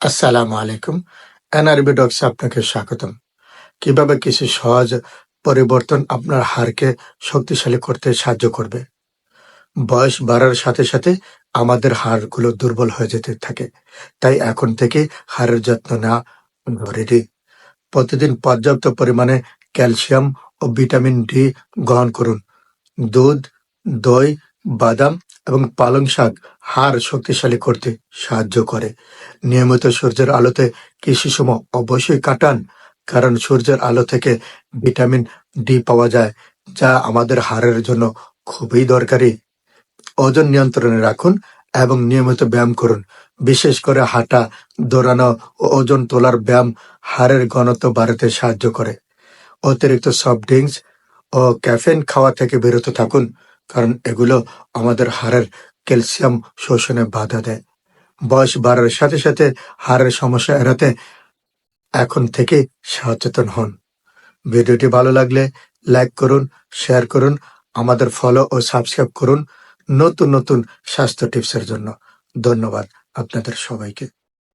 আসসালামু আলাইকুম। NRB docs আপনাকে স্বাগতম। কীভাবে কিছু সহজ পরিবর্তন আপনার হাড়কে শক্তিশালী করতে সাহায্য করবে? বয়স বাড়ার সাথে সাথে আমাদের হাড়গুলো দুর্বল হয়ে যেতে থাকে। তাই এখন থেকে হাড়ের যত্ন নেওয়া জরুরি প্রতিদিন পর্যাপ্ত পরিমাণে ক্যালসিয়াম ও ভিটামিন ডি গ্রহণ করুন। দুধ, দই, বাদাম এবং পালং শাক হাড় শক্তিশালী করতে সাহায্য করে। নিয়মিত সূর্যের আলোতে কৃষি সময় অবশ্যই কাটান, কারণ সূর্যের আলো থেকে ভিটামিন ডি পাওয়া যায়, যা আমাদের হাড়ের জন্য খুবই দরকারি। ওজন নিয়ন্ত্রণে রাখুন এবং নিয়মিত ব্যায়াম করুন। বিশেষ করে হাঁটা, দৌড়ানো ও ওজন তোলার ব্যায়াম হাড়ের ঘনত্ব বাড়াতে সাহায্য করে। অতিরিক্ত সফট ড্রিঙ্কস ও ক্যাফেন খাওয়া থেকে বিরত থাকুন। কারণ এগুলো আমাদের হাড়ের ক্যালসিয়াম শোষণে বাধা দেয়। বয়স বাড়ার সাথে সাথে হাড়ের সমস্যা এড়াতে এখন থেকে সচেতন হন। ভিডিওটি ভালো লাগলে লাইক করুন, শেয়ার করুন, আমাদের ফলো ও সাবস্ক্রাইব করুন নতুন নতুন স্বাস্থ্য টিপসের জন্য। ধন্যবাদ আপনাদের সবাইকে।